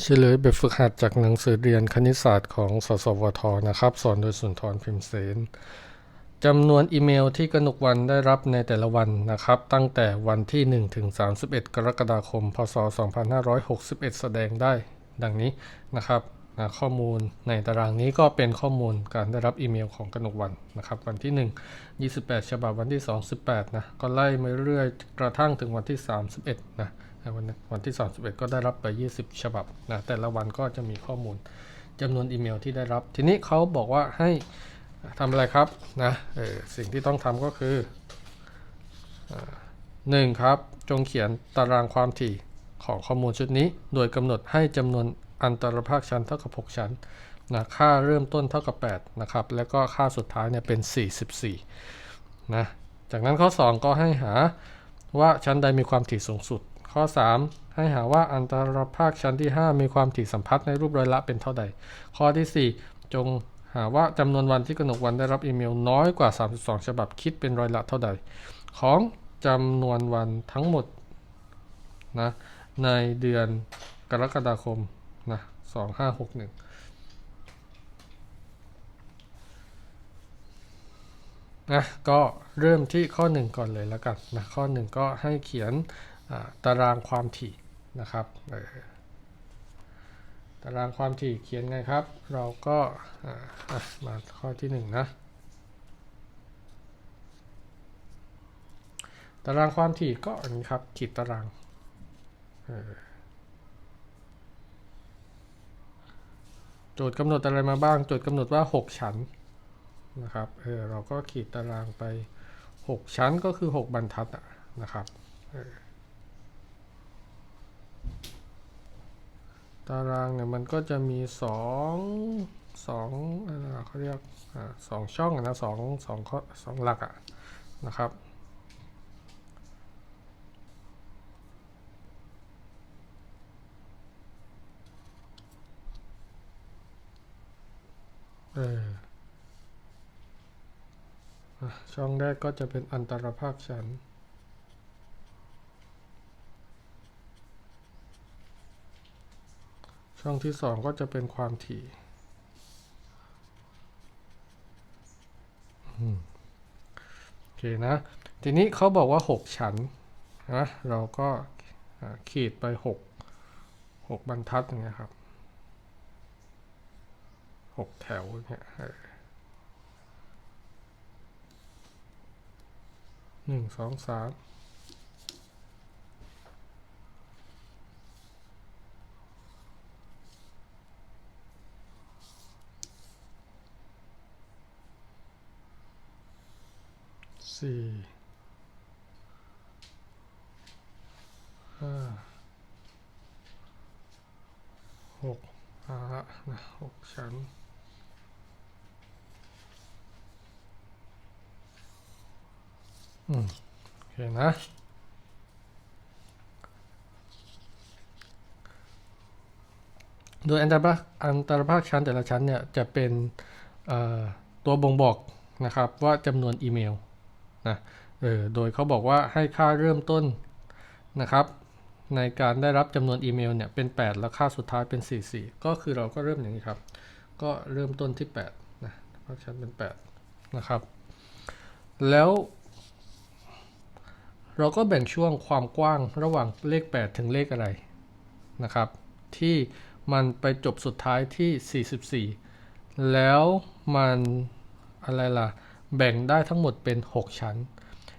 เฉลยแบบฝึกหัดจากหนังสือเรียนคณิตศาสตร์ของสสวทนะครับ สอนโดยสุนทรพิมพ์เสนจำนวนอีเมลที่กนกวันได้รับในแต่ละวันนะครับ ตั้งแต่วันที่ 1 ถึง 31 กรกฎาคม พศ 2561 แสดงได้ดังนี้นะครับนะข้อมูลในตารางนี้ก็เป็นข้อมูลการได้รับอีเมลของกนกวันนะครับ วันที่ 1 28 ฉบับวันที่ 2 18นะก็ไล่มาเรื่อยกระทั่งถึงวันที่ 31นะ วันวันที่ 31 ก็ได้รับไป 20 ฉบับนะแต่ละวันก็จะมีข้อมูลจำนวนอีเมลที่ได้รับ ทีนี้เขาบอกว่าให้ทำอะไรครับนะเออสิ่งที่ต้องทำก็คือหนึ่งครับ จงเขียนตารางความถี่ของข้อมูลชุดนี้ โดยกำหนดให้จำนวนอันตรภาคชั้นเท่ากับ 6 ชั้นนะค่าเริ่มต้นเท่ากับ 8 นะครับ แล้วก็ค่าสุดท้ายเนี่ยเป็น 44 นะ จากนั้นข้อ 2 ก็ให้หาว่าชั้นใดมีความถี่สูงสุด ข้อ 3 ให้หาว่าอันตรภาคชั้นที่ 5 มีความถี่สัมพัทธ์ในรูปร้อยละเป็นเท่าใด ข้อที่ 4 จงหาว่าจำนวนวันที่กนกวันได้รับอีเมลน้อยกว่า 32 ฉบับคิดเป็นร้อยละเท่าใด ของจำนวนวันทั้งหมดนะในเดือนกรกฎาคมนะสองห้าหกหนึ่งนะก็เริ่มที่ข้อ 1 ก่อนเลยแล้วกันนะข้อ 1 ก็ให้เขียน ตารางความถี่นะครับตารางความถี่เขียนไงครับ เราก็มาข้อที่1นะตารางความถี่ก็อันนี้ครับขีดตารางโจทย์กำหนดอะไรมาบ้าง โจทย์กำหนดว่า 6 ชั้นนะครับเออเราก็ขีดตารางไป 6 ชั้นก็คือ 6 บรรทัดนะครับ ตารางเนี่ยมันก็จะมีสองสองเขาเรียกสองช่องนะสองสองข้อสองหลักอะนะครับเออช่องแรกก็จะเป็นอันตรภาคชั้น ช่องที่สองก็จะเป็นความถี่โอเคนะ ทีนี้เขาบอกว่า 6 ชั้นนะเราก็ขีดไป 6 6 บรรทัดอย่างเงี้ยครับ 6 แถวเนี่ยหนึ่งสองสามสี่ห้าหกอาละ นะหกชั้นอืมโอเคนะโดยอันตรภาคอันตรภาคชั้นแต่ละชั้นเนี่ยจะเป็นตัวบ่งบอกนะครับว่าจำนวนอีเมลนะเออโดยเขาบอกว่าให้ค่าเริ่มต้นนะครับ ในการได้รับจำนวนอีเมลเนี่ยเป็น 8 แล้วค่าสุดท้ายเป็น 44 ก็คือเราก็เริ่มอย่างนี้ครับ ก็เริ่มต้นที่8นะภาคชั้นเป็น 8 นะครับ แล้ว เราก็แบ่งช่วงความกว้างระหว่างเลข 8 ถึงเลขอะไรนะครับ ที่มันไปจบสุดท้ายที่ 44 แล้วมันอะไรล่ะ แบ่งได้ทั้งหมดเป็น 6 ชั้น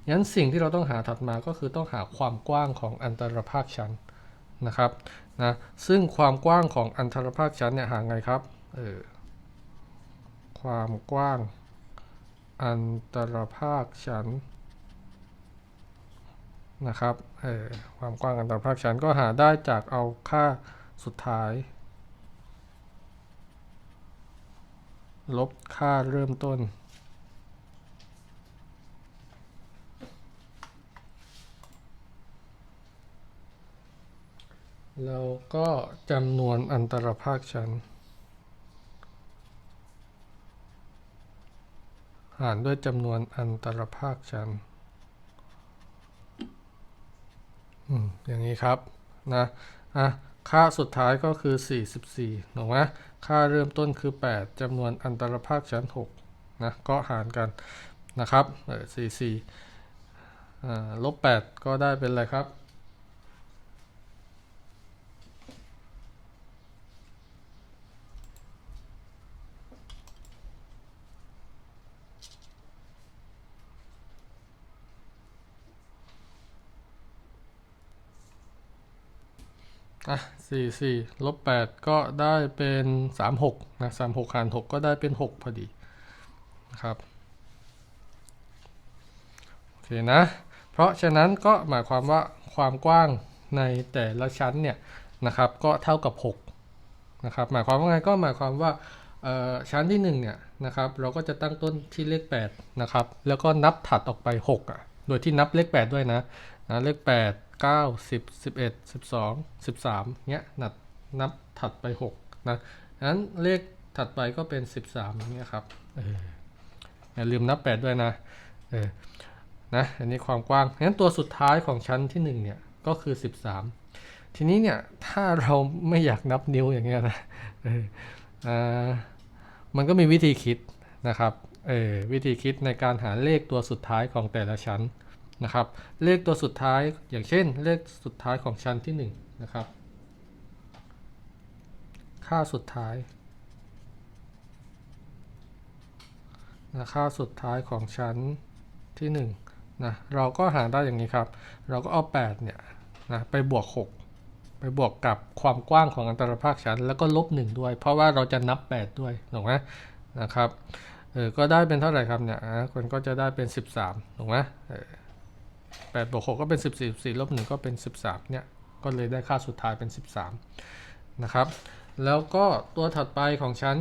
งั้นสิ่งที่เราต้องหาถัดมาก็คือต้องหาความกว้างของอันตรภาคชั้นนะครับนะซึ่งความกว้างของอันตรภาคชั้นเนี่ยหาไงครับเออความกว้างอันตรภาคชั้นนะครับเออความกว้างอันตรภาคชั้นก็หาได้จากเอาค่าสุดท้าย ลบค่าเริ่มต้น แล้วก็จำนวนอันตรภาคชั้น หารด้วยจำนวนอันตรภาคชั้นอืมอย่างนี้ครับนะอะค่าสุดท้ายก็คือ 44ถูกไหมค่าเริ่มต้นคือ 8จำนวนอันตรภาคชั้น6นะก็หารกันนะครับเออ44อ่ลบ 8 ก็ได้เป็นอะไรครับ อะสี่สี่ลบแปดก็ได้เป็นสามหกนะสามหกหารหกก็ได้เป็นหกพอดีนะครับ โอเคนะ เพราะฉะนั้นก็หมายความว่าความกว้างในแต่ละชั้นเนี่ยนะครับ ก็เท่ากับ6นะครับ หมายความว่าไงก็หมายความว่าชั้นที่1เนี่ยนะครับ เราก็จะตั้งต้นที่เลข8นะครับ แล้วก็นับถัดออกไป6อะ โดยที่นับเลข 8 ด้วยนะนะเลข8 9 10 11 12 13เอ็ดสิบสองสิบสามเนี้ยนับนับถัดไป6นะงั้นเลขถัดไปก็เป็น13อย่างเงี้ยครับเอออย่าลืมนับ8ด้วยนะเออนะอันนี้ความกว้างงั้นตัวสุดท้ายของชั้นที่1เนี่ยก็คือ13ทีนี้เนี่ยถ้าเราไม่อยากนับนิ้วอย่างเงี้ยนะเอออ่ามันก็มีวิธีคิดนะครับเออวิธีคิดในการหาเลขตัวสุดท้ายของแต่ละชั้น นะครับ เลขตัวสุดท้ายอย่างเช่น เลขสุดท้ายของชั้นที่1นะครับ ค่าสุดท้ายนะค่าสุดท้ายของชั้นที่1นะเราก็หาได้อย่างนี้ครับ เราก็เอา 8 เนี่ยนะไปบวก 6 ไปบวกกับความกว้างของอันตรภาคชั้น แล้วก็ลบ 1 ด้วย เพราะว่าเราจะนับ 8 ด้วยถูกไหมนะครับเออก็ได้เป็นเท่าไหร่ครับเนี่ยคนก็จะได้เป็น 13ถูกไหมเออ 8บวก6ก็เป็น14 14ลบ1ก็เป็น13เนี่ยก็เลยได้ค่าสุดท้ายเป็น13นะครับ แล้วก็ตัวถัดไปของชั้น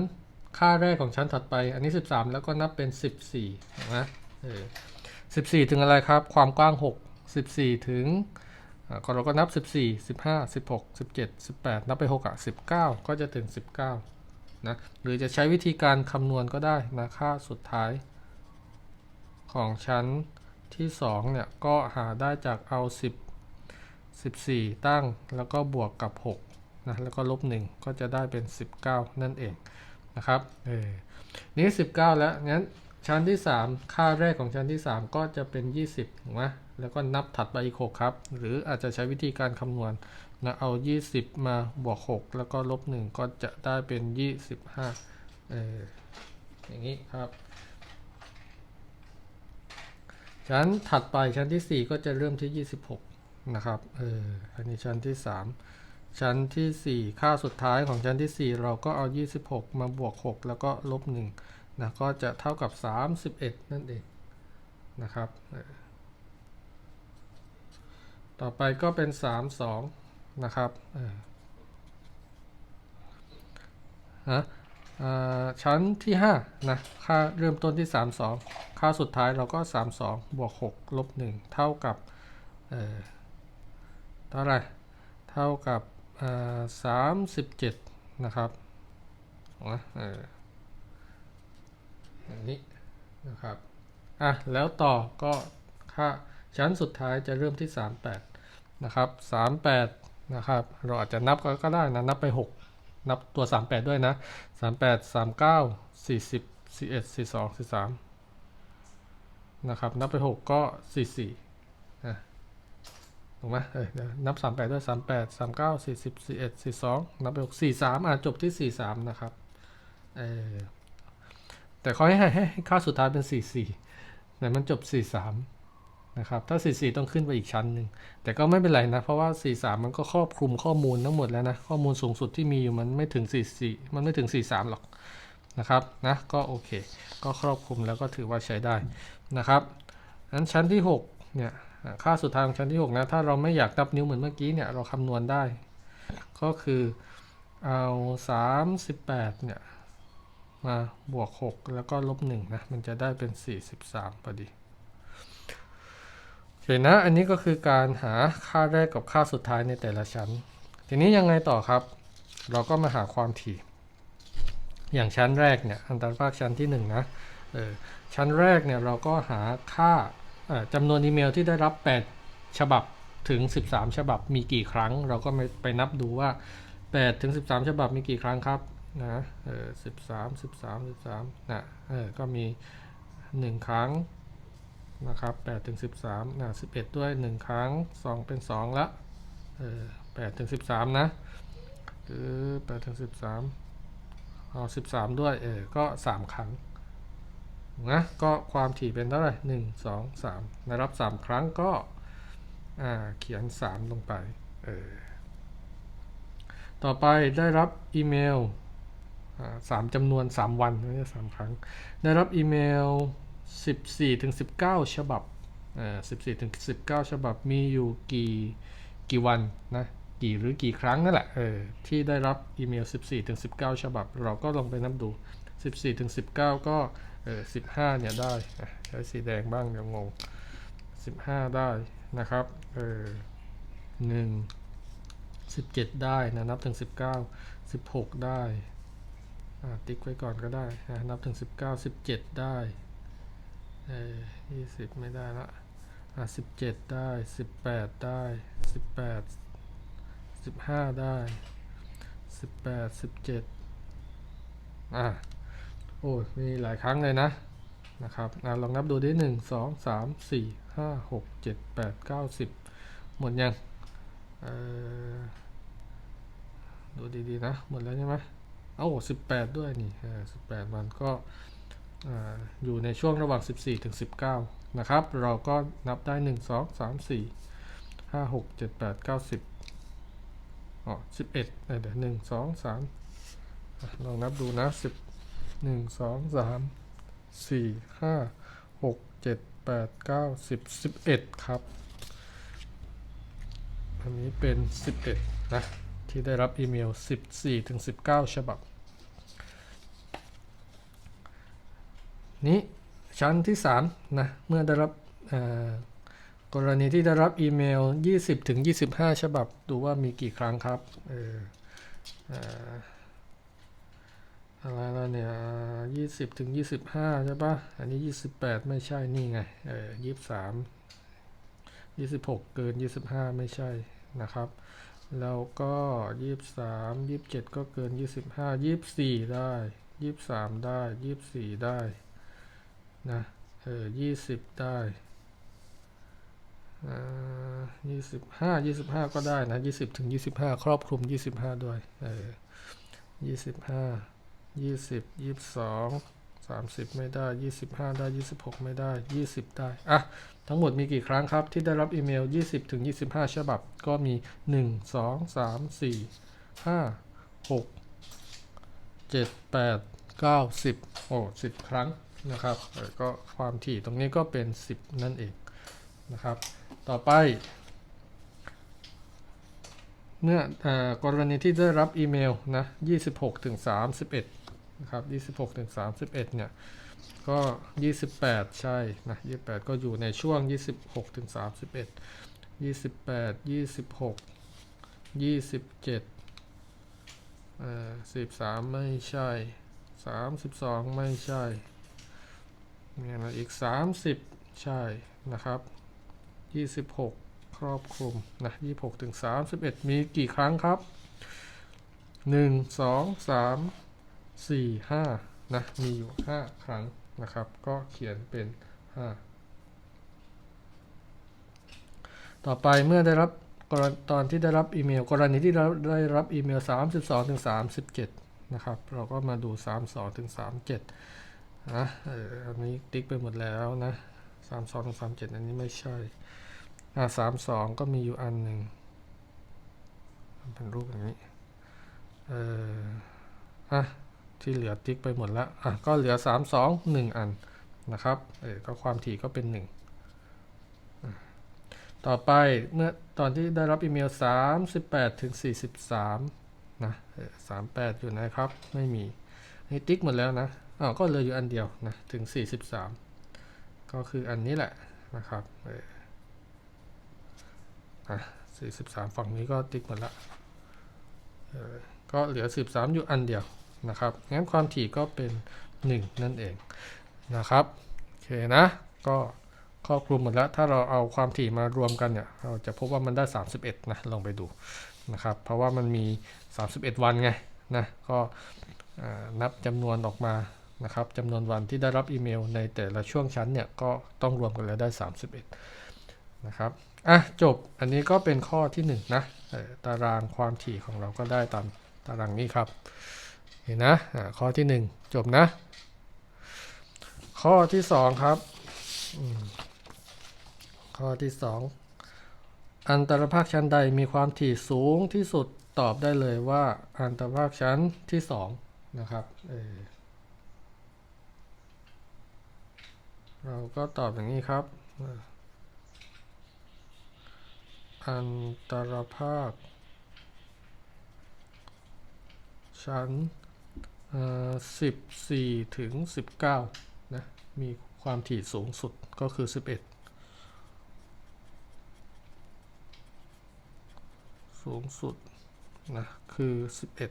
ค่าแรกของชั้นถัดไปอันนี้ 13 แล้วก็นับเป็น 14ถูกไหมเออ14 ถึงอะไรครับ ความกว้าง 6 14 ถึงอ่าก็เราก็นับ 14 15 16 17 18 นับไป 6 อะ 19 ก็จะถึง 19 นะ หรือจะใช้วิธีการคำนวณก็ได้นะ ค่าสุดท้ายของชั้น ที่2เนี่ยก็หาได้จากเอา 10 14 ตั้งแล้วก็บวกกับ6นะแล้วก็ลบ 1 ก็จะได้เป็น 19 นั่นเองนะครับเออนี่19 แล้วงั้นชั้นที่ 3 ค่าแรกของชั้นที่ 3 ก็จะเป็น 20ถูกไหมแล้วก็นับถัดไปอีก 6 ครับ หรืออาจจะใช้วิธีการคำนวณนะเอา 20 มาบวก 6 แล้วก็ลบ 1 ก็จะได้เป็น 25เอออย่างนี้ครับ ชั้นถัดไปชั้นที่ 4 ก็จะเริ่มที่ 26 นะครับ เออ อันนี้ชั้นที่ 3 ชั้นทีสี่ 4 ค่าสุดท้ายของชั้นที่ 4 เราก็เอา 26 มาบวก 6 แล้วก็ลบ1นะ ก็จะเท่ากับ 31 นั่นเองนะครับ ต่อไปก็เป็น 32 นะครับเออฮะ ชั้นที่5นะค่าเริ่มต้นที่ 32 ค่าสุดท้ายเราก็ 32 บวก 6 ลบ 1 เท่ากับเออเท่าไรเท่ากับอ่า37นะครับนะเอออย่างนี้นะครับอะแล้วต่อก็ค่าชั้นสุดท้ายจะเริ่มที่ 38 นะครับ 38 นะครับ เราอาจจะนับก็ก็ได้นะ นับไป 6 นับตัว 38 ด้วยนะ 38 39 40 41 42 43 นะครับ นับไป 6 ก็ 44นะถูกไหมเออเดี๋ยนับ 38 ด้วย 38 39 40 41 42 นับไป 6 43 อะ จบที่ 43 นะครับ เออแต่เขาให้ให้ค่าสุดท้ายเป็น 44แต่มันจบ 43 นะครับ ถ้า 44 ต้องขึ้นไปอีกชั้นหนึ่ง แต่ก็ไม่เป็นไรนะ เพราะว่า 43 มันก็ครอบคลุมข้อมูลทั้งหมดแล้วนะ ข้อมูลสูงสุดที่มีอยู่มันไม่ถึง 44 มันไม่ถึง 43 หรอกนะครับ นะ ก็โอเค ก็ครอบคลุมแล้วก็ถือว่าใช้ได้นะครับนั้นชั้นที่ 6 เนี่ย ค่าสุดท้ายของชั้นที่ 6 นะ ถ้าเราไม่อยากนับนิ้วเหมือนเมื่อกี้เนี่ย เราคำนวณได้ ก็คือเอา 38 เนี่ย มาบวก 6 แล้วก็ลบ1นะ มันจะได้เป็น 43พอดี เห็นนะ อันนี้ก็คือการหาค่าแรกกับค่าสุดท้ายในแต่ละชั้น ทีนี้ยังไงต่อครับ เราก็มาหาความถี่ อย่างชั้นแรกเนี่ย อันตรภาคชั้นที่1นะเออชั้นแรกเนี่ยเราก็หาค่าจำนวนอีเมลที่ได้รับ 8 ฉบับถึง 13 ฉบับมีกี่ครั้ง เราก็ไปนับดูว่า 8 ถึง 13 ฉบับมีกี่ครั้งครับนะเออ13 13 13นะเออก็มี 1 ครั้ง นะครับ8ถึง13นะ11 ด้วย 1 ครั้ง 2 เป็น 2 ละเออ8ถึง13 นะคือ8ถึง13 เอา 13 ด้วย เออ ก็ 3 ครั้งนะก็ความถี่เป็นเท่าไหร่ 1 2 3ได้รับ3 ครั้งก็อ่าเขียน 3 ลงไป เออ ต่อไปได้รับอีเมลสามจำนวน 3 วันไม่ใช่สามครั้ง ได้รับอีเมล 14ถึง19 ฉบับเอ่อ14ถึง19 ฉบับมีอยู่กี่กี่วันนะกี่หรือกี่ครั้งนั่นแหละเออที่ได้รับอีเมล 14ถึง19 ฉบับ เราก็ลองไปนับดู 14ถึง19 ก็เออ15 เนี่ยได้ใช้สีแดงบ้างเดี๋ยวงง 15 ได้นะครับเออหนึ่ง17 ได้นะนับถึง 19 16 ได้อ่าติ๊กไว้ก่อนก็ได้นะนับถึง 19 17 ได้ ยี่สิบไม่ได้ละอะสิบเจ็ดได้สิบแปดได้สิบแปดสิบห้าได้สิบแปดสิบเจ็ดอะโอ้มีหลายครั้งเลยนะนะครับอะลองนับดูดิหนึ่งสองสามสี่ห้าหกเจ็ดแปดเก้าสิบหมดยังเออดูดีๆนะ หมดแล้วใช่ไหมเอ้าสิบแปดด้วยนี่สิบแปดมันก็ อยู่ในช่วงระหว่าง 14 ถึง 19 นะครับ เราก็นับได้ 1 2 3 4 5 6 7 8 9 10อ๋อ11เดี๋ยว1 2 3อะลองนับดูนะ 10 1 2 3 4 5 6 7 8 9 10 11 ครับ อันนี้เป็น 11 นะ ที่ได้รับอีเมล 14 ถึง 19 ฉบับ นี้ชั้นที่3นะเมื่อได้รับกรณีที่ได้รับอีเมล 20ถึง25 ฉบับ ดูว่ามีกี่ครั้งครับเออเอ่อะไรแล้วเนี่ย20ถึง25ใช่ปะอันนี้28ไม่ใช่นี่ไง เออ23 26เกิน25ไม่ใช่นะครับ แล้วก็ยี่สิบสามยี่สิบเจ็ดก็เกินยี่สิบห้ายี่สิบสี่ได้ยี่สิบสามได้ยี่สิบสี่ได้ นะเออยี่สิบได้อ่ายี่สิบห้ายี่สิบห้าก็ได้นะยี่สิบถึงยี่สิบห้าครอบคลุมยี่สิบห้าด้วยเออยี่สิบห้ายี่สิบยี่สิบสองสามสิบไม่ได้ยี่สิบห้าได้ยี่สิบหกไม่ได้ยี่สิบได้อะทั้งหมดมีกี่ครั้งครับที่ได้รับอีเมล20ถึง25ฉบับก็มี1 2 3 4 5 6 7 8 9 10โอ้10ครั้ง นะครับก็ความถี่ตรงนี้ก็เป็น 10 นั่นเองนะครับ ต่อไป เมื่อออกรณีที่ได้รับอีเมลนะ26ถึง31นะครับ26ถึง31เนี่ยก็ 28 ใช่นะ28 ก็อยู่ในช่วง 26ถึง31 28 26 27เอ่อ13 ไม่ใช่ 32 ไม่ใช่ มีอะไรอีก 30 ใช่นะครับ 26 ครอบคลุมนะ26ถึง31 มีกี่ครั้งครับ 1 2 3 4 5นะมีอยู่ 5 ครั้งนะครับ ก็เขียนเป็น 5 ต่อไปเมื่อได้รับรตอนที่ได้รับอีเมล กรณีที่เราได้รับอีเมล 32ถึง37 นะครับ เราก็มาดู 32ถึง37 นะเอออันนี้ติ๊กไปหมดแล้วนะ32ถึง37อันนี้ไม่ใช่ อ่า32ก็มีอยู่อันหนึ่งเป็นรูปอย่างนี้ เอออะที่เหลือติ๊กไปหมดแล้ว อะก็เหลือ3 2 1อันนะครับ เออก็ความถี่ก็เป็น1ต่อไปเมื่อตอนที่ได้รับอีเมล 38 ถึง 43 นะเออ38 อยู่นะครับ ไม่มีนี่ติ๊กหมดแล้วนะ อ้าวก็เหลืออยู่อันเดียวนะถึง 43 ก็คืออันนี้แหละนะครับเอออะ43 ฝั่งนี้ก็ติ๊กหมดละเออก็เหลือ 13 อยู่อันเดียวนะครับงั้นความถี่ก็เป็น 1 นั่นเองนะครับโอเคนะก็ครอบคลุมหมดแล้ว ถ้าเราเอาความถี่มารวมกันเนี่ย เราจะพบว่ามันได้ 31 นะ ลองไปดูนะครับ เพราะว่ามันมี 31 วันไงนะ ก็นับจำนวนออกมา นะครับจำนวนวันที่ได้รับอีเมลในแต่ละช่วงชั้นเนี่ยก็ต้องรวมกันแล้วได้ 31 นะครับอะจบอันนี้ก็เป็นข้อที่ 1 นะตารางความถี่ของเราก็ได้ตามตารางนี้ครับ เห็นนะอ่าข้อที่ 1 จบนะ ข้อที่ 2 ครับ ข้อที่ 2 อันตรภาคชั้นใดมีความถี่สูงที่สุดตอบได้เลยว่าอันตรภาคชั้นที่ 2 นะครับเออ เราก็ตอบอย่างนี้ครับ อันตรภาค ชั้นสิบสี่ถึงสิบเก้านะ มีความถี่สูงสุดก็คือสิบเอ็ดสูงสุดนะคือสิบเอ็ด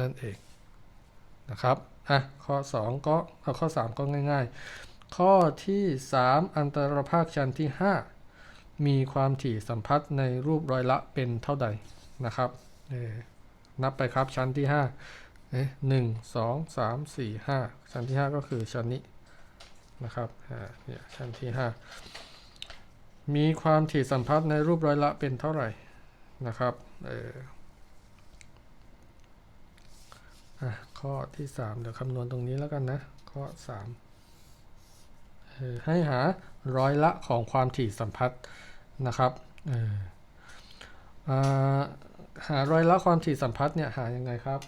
นั่นเองนะครับ อะ ข้อสองก็ข้อสามก็ง่าย ๆ ข้อที่สามอันตรภาคชั้นที่ห้ามีความถี่สัมพัทธ์ในรูปร้อยละเป็นเท่าใดนะครับนับไปครับชั้นที่ห้าเอ๊ะหนึ่งสองสามสี่ห้าชั้นที่ห้าก็คือชั้นนี้นะครับเนี่ยชั้นที่ห้ามีความถี่สัมพัทธ์ในรูปร้อยละเป็นเท่าไหร่นะครับเออข้อที่สามเดี๋ยวคำนวณตรงนี้แล้วกันนะ ข้อสาม ให้หาร้อยละของความถี่สัมพัทธ์นะครับหาร้อยละความถี่สัมพัทธ์เนี่ยหายังไงครับ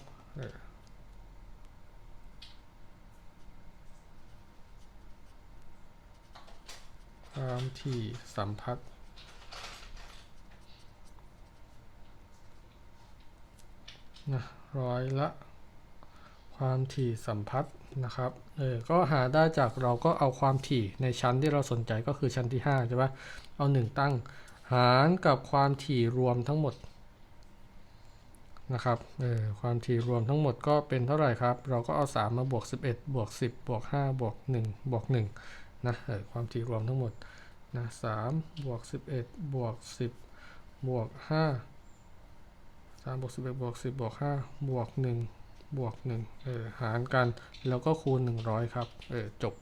ความถี่สัมพัทธ์นะร้อยละ ความถี่สัมพัทธ์นะครับ เออ ก็หาได้จากเราก็เอาความถี่ในชั้นที่เราสนใจก็คือชั้นที่5ใช่ปะเอา 1 ตั้ง หารกับความถี่รวมทั้งหมดนะครับ เออ ความถี่รวมทั้งหมดก็เป็นเท่าไหร่ครับ เราก็เอา 3 มาบวก 11 บวก 10 บวก 5 บวก 1 บวก1นะ เออ ความถี่รวมทั้งหมดนะสามบวกสิบเอ็ดบวกสิบบวกห้าสามบวกสิบเอ็ดบวกสิบบวกห้าบวกหนึ่ง บวกหนึ่งเออหารกันแล้วก็คูณหนึ่งร้อยครับ เออจบ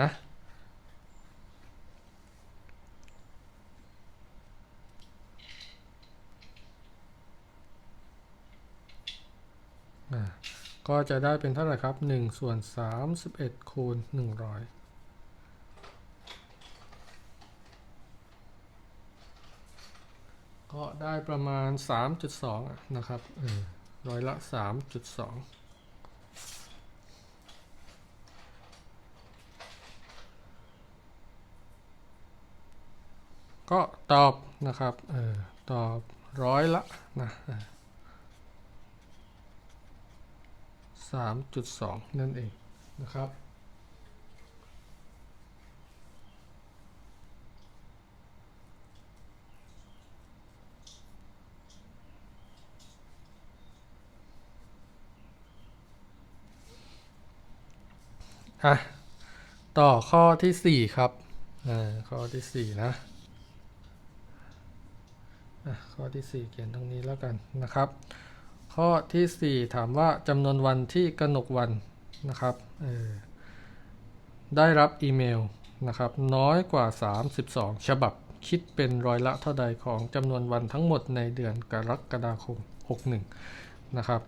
นะก็จะได้เป็นเท่าไหร่ครับ1ส่วน31คูณ100ก็ได้ประมาณ 3.2อะนะครับ ร้อยละ3.2ก็ตอบนะครับเออตอบร้อยละนะสามจุดสองนั่นเองนะครับ อะต่อข้อที่สี่ครับอ่าข้อที่สี่นะอะข้อที่สี่เขียนตรงนี้แล้วกันนะครับ ข้อที่สี่ถามว่าจำนวนวันที่กนกวันนะครับเออได้รับอีเมลนะครับน้อยกว่า 32 ฉบับคิดเป็นร้อยละเท่าใดของจำนวนวันทั้งหมดในเดือนกรกฎาคม 61 นะครับ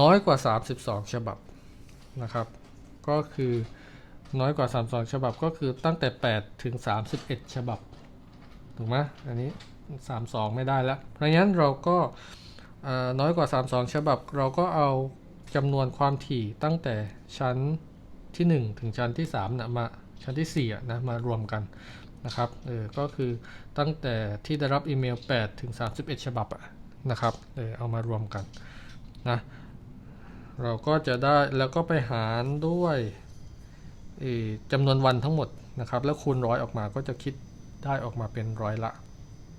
น้อยกว่า 32 ฉบับนะครับ ก็คือน้อยกว่า 32 ฉบับก็คือตั้งแต่ 8 ถึง 31 ฉบับ ถูกไหมอันนี้ 32 ไม่ได้แล้ว เพราะงั้นเราก็อ่อน้อยกว่า 32 ฉบับ เราก็เอาจำนวนความถี่ตั้งแต่ชั้นที่ 1 ถึงชั้นที่3นะมาชั้นที่4นะมารวมกันนะครับเออก็คือตั้งแต่ที่ได้รับอีเมล 8 ถึง 31 ฉบับอะนะครับเออเอามารวมกันนะ เราก็จะได้แล้วก็ไปหารด้วยจำนวนวันทั้งหมดนะครับ แล้วคูณร้อยออกมาก็จะคิดได้ออกมาเป็นร้อยละ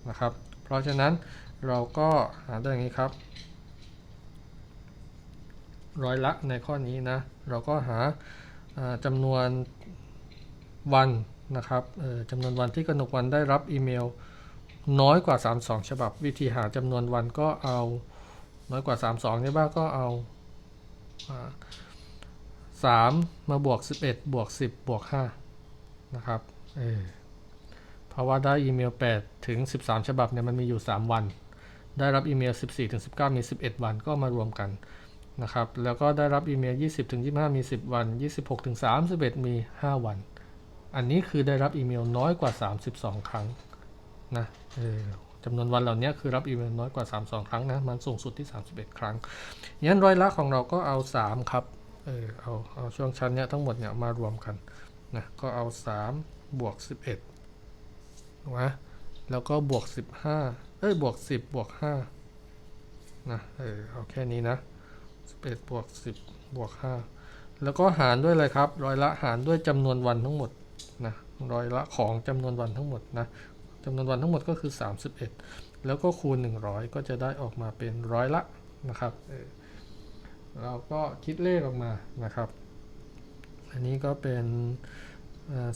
นะครับ เพราะฉะนั้นเราก็หาได้อย่างนี้ครับ ร้อยละในข้อนี้นะ เราก็หาจำนวนวันนะครับจำนวนวันที่กนกวันได้รับอีเมล น้อยกว่า 32 ฉบับ วิธีหาจำนวนวันก็เอาน้อยกว่า 32 ใช่ป่ะก็เอา สามมาบวก 11 บวก 10 บวก 5 นะครับ เออ เพราะว่าได้อีเมล 8 ถึง 13 ฉบับเนี่ยมันมีอยู่ 3 วัน ได้รับอีเมล 14 ถึง 19 มี 11 วันก็มารวมกันนะครับ แล้วก็ได้รับอีเมล 20 ถึง 25 มี 10 วัน 26 ถึง 31 มี 5 วัน อันนี้คือได้รับอีเมลน้อยกว่า 32 ครั้งนะ เออ จำนวนวันเหล่านี้คือรับอีเมลน้อยกว่า 32 ครั้งนะ มันสูงสุดที่ 31 ครั้งงั้นร้อยละของเราก็เอา 3 ครับ เออเอาเอาช่วงชั้นเนี้ยทั้งหมดเนี่ยมารวมกันนะ ก็เอา 3 บวก 11ถูกไหมแล้วก็บวก 15 เอ้ย บวก 10 บวก 5 นะ เออ เอาแค่นี้นะ 11 บวก 10 บวก 5 แล้วก็หารด้วยอะไรครับ ร้อยละหารด้วยจำนวนวันทั้งหมดนะ ร้อยละของจำนวนวันทั้งหมดนะ จำนวนวันทั้งหมดก็คือ 31 แล้วก็คูณ 100 ก็จะได้ออกมาเป็นร้อยละนะครับเราก็คิดเลขออกมานะครับ อันนี้ก็เป็น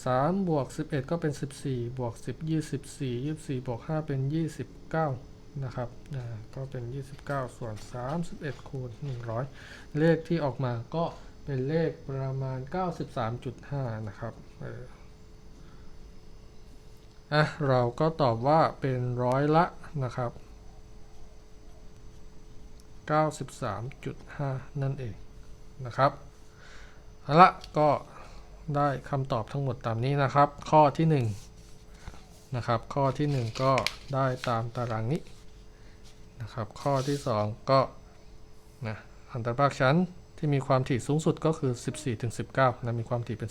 สามบวก11 ก็เป็น 14บวก10 24 24บวก5เป็น 29 นะครับก็เป็น 29 ส่วน 31 คูณ 100 เลขที่ออกมาก็เป็นเลขประมาณ 93.5 นะครับ อะเราก็ตอบว่าเป็นร้อยละนะครับ 93.5 นั่นเองนะครับเอาละก็ได้คำตอบทั้งหมดตามนี้นะครับ ข้อที่1นะครับ ข้อที่ 1 ก็ได้ตามตารางนี้นะครับ ข้อที่ 2 ก็นะอันตรภาคชั้นที่มีความถี่สูงสุดก็คือ 14-19นะมีความถี่เป็น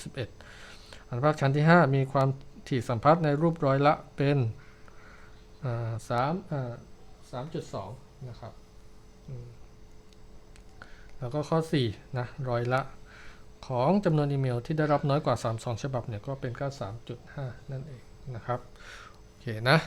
11 อันตรภาคชั้นที่ 5 มีความ ที่สัมพัทธ์ในรูปร้อยละเป็นสามสามจุดสองนะครับแล้วก็ข้อ4นะร้อยละของจำนวนอีเมลที่ได้รับน้อยกว่า 32 ฉบับเนี่ยก็เป็น 93.5 นั่นเองนะครับ โอเคนะ